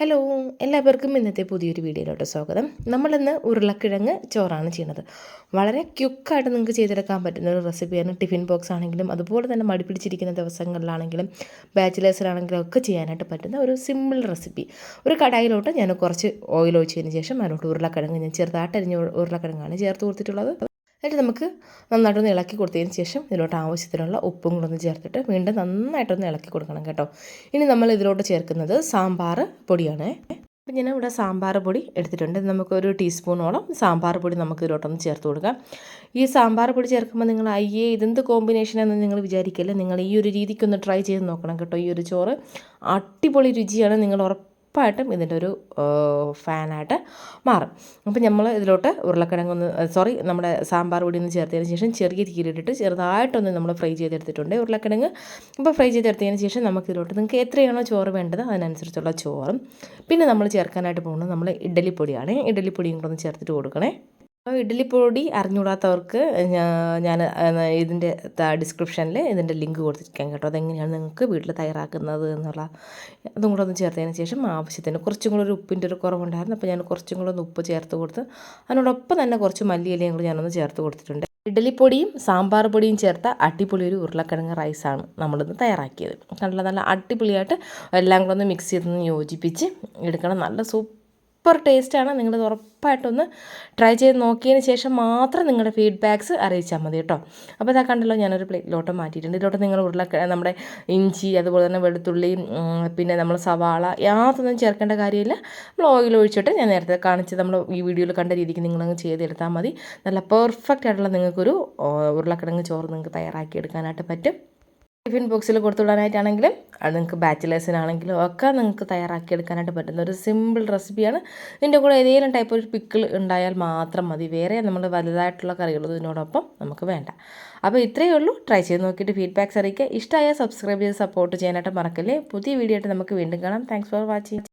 Hello എല്ലാവർക്കും ഇന്നത്തെ പുതിയൊരു വീഡിയോയിലോട്ട് സ്വാഗതം. നമ്മളിന്ന് ഉരുളക്കിഴങ്ങ് ചോറാണ് ചെയ്യുന്നത്. വളരെ ക്യുക്കായിട്ട് നിങ്ങൾക്ക് ചെയ്തെടുക്കാൻ പറ്റുന്ന ഒരു റെസിപ്പിയാണ്. ടിഫിൻ ബോക്സ് ആണെങ്കിലും അതുപോലെ തന്നെ മടിപ്പിടിച്ചിരിക്കുന്ന ദിവസങ്ങളിലാണെങ്കിലും ബാച്ചിലേഴ്സിലാണെങ്കിലും ഒക്കെ ചെയ്യാനായിട്ട് പറ്റുന്ന ഒരു സിമ്പിൾ റെസിപ്പി. ഒരു കടായിലോട്ട് ഞാൻ കുറച്ച് ഓയിൽ ഒഴിച്ചതിന് ശേഷം അതിലോട്ട് ഉരുളക്കിഴങ്ങ് ഞാൻ ചെറുതായിട്ട് അരിഞ്ഞ ഉരുളക്കിഴങ്ങാണ് ചേർത്ത് കൊടുത്തിട്ടുള്ളത്. എന്നിട്ട് നമുക്ക് നന്നായിട്ടൊന്ന് ഇളക്കി കൊടുത്തതിന് ശേഷം ഇതിലോട്ട് ആവശ്യത്തിനുള്ള ഉപ്പും കൂടെ ഒന്ന് ചേർത്തിട്ട് വീണ്ടും നന്നായിട്ടൊന്ന് ഇളക്കി കൊടുക്കണം കേട്ടോ. ഇനി നമ്മൾ ഇതിലോട്ട് ചേർക്കുന്നത് സാമ്പാർ പൊടിയാണ്. അപ്പം ഞാൻ ഇവിടെ സാമ്പാർ പൊടി എടുത്തിട്ടുണ്ട്. നമുക്കൊരു ടീസ്പൂണോളം സാമ്പാർ പൊടി നമുക്ക് ഇതിലോട്ടൊന്ന് ചേർത്ത് കൊടുക്കാം. ഈ സാമ്പാർ പൊടി ചേർക്കുമ്പോൾ നിങ്ങൾ അയ്യേ ഇതെന്ത് കോമ്പിനേഷനാണെന്ന് നിങ്ങൾ വിചാരിക്കില്ല? നിങ്ങൾ ഈ ഒരു രീതിക്കൊന്ന് ട്രൈ ചെയ്ത് നോക്കണം കേട്ടോ. ഈ ഒരു ചോറ് അടിപൊളി രുചിയാണ്. നിങ്ങൾ ഉറപ്പ് ഉറപ്പായിട്ടും ഇതിന്റെ ഒരു ഫാനായിട്ട് മാറും. അപ്പോൾ നമ്മൾ ഇതിലോട്ട് ഉരുളക്കിഴങ്ങൊന്ന് സോറി നമ്മുടെ സാമ്പാർ പൊടി ഒന്ന് ചേർത്തതിന് ശേഷം ചെറിയ തീരിട്ടിട്ട് ചെറുതായിട്ടൊന്ന് നമ്മൾ ഫ്രൈ ചെയ്തെടുത്തിട്ടുണ്ട് ഉരുളക്കിഴങ്ങ്. അപ്പോൾ ഫ്രൈ ചെയ്തെടുത്തതിന് ശേഷം നമുക്ക് ഇതിലോട്ട് നിങ്ങൾക്ക് എത്രയാണോ ചോറ് വേണ്ടത് അതിനനുസരിച്ചുള്ള ചോറും. പിന്നെ നമ്മൾ ചേർക്കാനായിട്ട് പോകുന്നത് നമ്മൾ ഇഡ്ഡലിപ്പൊടിയാണ്. ഇഡ്ഡലിപ്പൊടിയും കൂടെ ഒന്ന് ചേർത്തിട്ട് കൊടുക്കണേ. ഇഡ്ഡലിപ്പൊടി അറിഞ്ഞുകൂടാത്തവർക്ക് ഞാൻ ഇതിന്റെ ഡിസ്ക്രിപ്ഷനിൽ ഇതിന്റെ ലിങ്ക് കൊടുത്തിരിക്കാം കേട്ടോ. അതെങ്ങനെയാണ് നിങ്ങൾക്ക് വീട്ടിൽ തയ്യാറാക്കുന്നത് എന്നുള്ള അതും കൂടെ ഒന്ന് ചേർത്തതിന് ശേഷം ആവശ്യത്തിന് കുറച്ചും കൂടെ ഒരു ഉപ്പിന്റെ ഒരു കുറവുണ്ടായിരുന്നു. അപ്പോൾ ഞാൻ കുറച്ചും കൂടെ ഒന്ന് ഉപ്പ് ചേർത്ത് കൊടുത്ത് അതിനോടൊപ്പം തന്നെ കുറച്ച് മല്ലിയിലയും കൂടി ഞാനൊന്ന് ചേർത്ത് കൊടുത്തിട്ടുണ്ട്. ഇഡലിപ്പൊടിയും സാമ്പാർ പൊടിയും ചേർത്ത അടിപൊളി ഒരു ഉരുളക്കിഴങ്ങ് റൈസാണ് നമ്മളിന്ന് തയ്യാറാക്കിയത്. നല്ല നല്ല അടിപൊളിയായിട്ട് എല്ലാം കൂടെ ഒന്ന് മിക്സ് ചെയ്തൊന്ന് യോജിപ്പിച്ച് എടുക്കണം. നല്ല സൂപ്പർ സൂപ്പർ ടേസ്റ്റാണ്. നിങ്ങൾ ഉറപ്പായിട്ടൊന്ന് ട്രൈ ചെയ്ത് നോക്കിയതിന് ശേഷം മാത്രം നിങ്ങളുടെ ഫീഡ്ബാക്ക്സ് അറിയിച്ചാൽ മതി കേട്ടോ. അപ്പോൾ ഇതാ കണ്ടല്ലോ ഞാനൊരു പ്ലേറ്റിലോട്ട് മാറ്റിയിട്ടുണ്ട്. ഇതിലോട്ട് നിങ്ങൾ ഉരുളക്ക നമ്മുടെ ഇഞ്ചി അതുപോലെ തന്നെ വെളുത്തുള്ളി പിന്നെ നമ്മൾ സവാള യാതൊന്നും ചേർക്കേണ്ട കാര്യമില്ല. നമ്മൾ ഓയിൽ ഒഴിച്ചിട്ട് ഞാൻ നേരത്തെ കാണിച്ച് നമ്മൾ ഈ വീഡിയോയിൽ കണ്ട രീതിക്ക് നിങ്ങളങ്ങ് ചെയ്തെടുത്താൽ മതി. നല്ല പെർഫെക്റ്റ് ആയിട്ടുള്ള നിങ്ങൾക്കൊരു ഉരുളക്കിഴങ്ങ് ചോറ് നിങ്ങൾക്ക് തയ്യാറാക്കി എടുക്കാനായിട്ട് പറ്റും. ടിഫിൻ ബോക്സിൽ കൊടുത്തുവിടാനായിട്ടാണെങ്കിലും അത് നിങ്ങൾക്ക് ബാച്ചിലേഴ്സിനാണെങ്കിലും ഒക്കെ നിങ്ങൾക്ക് തയ്യാറാക്കിയെടുക്കാനായിട്ട് പറ്റുന്ന ഒരു സിമ്പിൾ റെസിപ്പിയാണ്. ഇതിന്റെ കൂടെ ഏതെങ്കിലും ടൈപ്പ് ഒരു പിക്കിൾ ഉണ്ടായാൽ മാത്രം മതി. വേറെ നമ്മൾ വലുതായിട്ടുള്ള കറികൾ ഇതിനോടൊപ്പം നമുക്ക് വേണ്ട. അപ്പോൾ ഇത്രയേ ഉള്ളൂ. ട്രൈ ചെയ്ത് നോക്കിയിട്ട് ഫീഡ്ബാക്ക്സ് അറിയിക്കുക. ഇഷ്ടമായ സബ്സ്ക്രൈബ് ചെയ്ത് സപ്പോർട്ട് ചെയ്യാനായിട്ട് മറക്കല്ലേ? പുതിയ വീഡിയോ ആയിട്ട് നമുക്ക് വീണ്ടും കാണാം. Thanks for watching